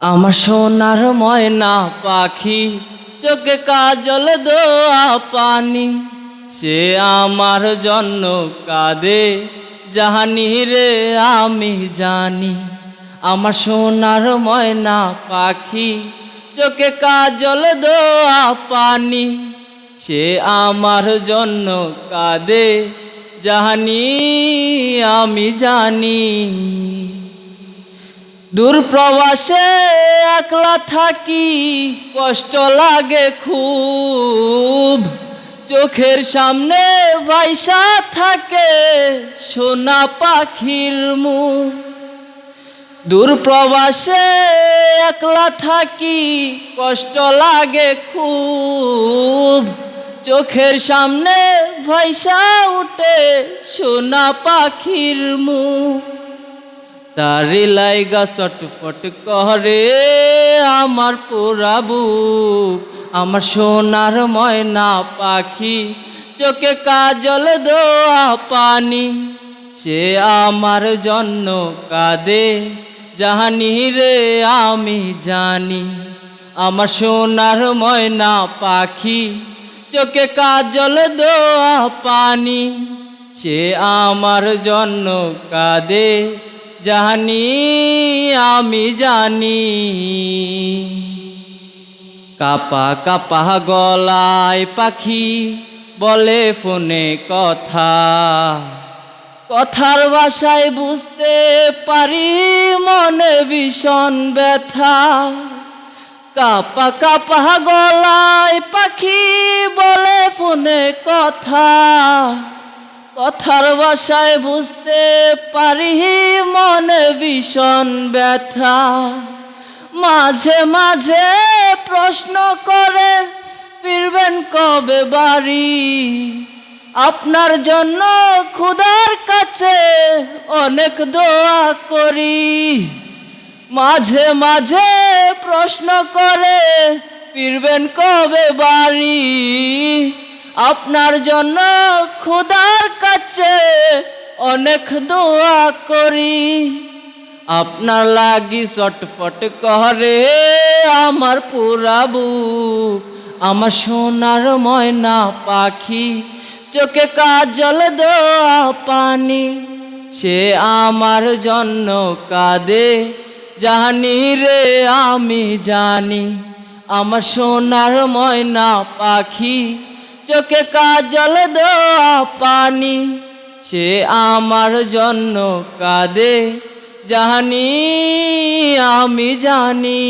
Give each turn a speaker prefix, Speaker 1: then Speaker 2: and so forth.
Speaker 1: আমার সোনার ময়না পাখি, চোখে কাজল দোয়া পানি। সে আমার জন্য কাঁদে জাহানি রে আমি জানি। আমার সোনার ময়না পাখি, চোখে কাজল দোয়া পানি। সে আমার জন্য কাঁদে, জাহানি আমি জানি। দূর প্রবাসে একলা থাকি, কষ্ট লাগে খুব। চোখের সামনে ভাইসা থাকে সোনা পাখির মুখ। দূর প্রবাসে একলা থাকি, কষ্ট লাগে খুব। চোখের সামনে ভাইসা উঠে সোনা পাখির মুখ। তারি লাইগা চটপট করে। আমার পোড়াবু আমার সোনার ময়না পাখি, চোখে কাজল দোয়া পানি। সে আমার জন্য কাঁদে, জাহানি রে আমি জানি। আমার সোনার ময়না পাখি, চোখে কাজল দোয়া পানি। সে আমার জন্য কাঁদে জানি আমি জানি। কাপা কাপা গলায় পাখি বলে ফোনে কথা। কথার ভাষায় বুঝতে পারি, মনে ভীষণ ব্যথা। কাপা কাপা গলায় পাখি বলে ফোনে কথা। কথার ভাষায় বুঝতে পারি মনে ভীষণ ব্যথা। মাঝে মাঝে প্রশ্ন করে, ফিরবেন কবে বাড়ি? আপনার জন্য খুদার কাছে অনেক দোয়া করি। মাঝে মাঝে প্রশ্ন করে, ফিরবেন কবে বাড়ি? আপনার জন্য খুদার কাছে অনেক দোয়া করি। আপনার লাগি চটপট করে আমার পুরাবু আমার সোনার ময়না পাখি, চোখে কাজল দোয়া পানি। সে আমার জন্য কাঁদে, জানি রে আমি জানি। আমার সোনার ময়না পাখি চোখে কাজল দেওয়া পানি সে আমার জন্য কাঁদে জানি আমি জানি।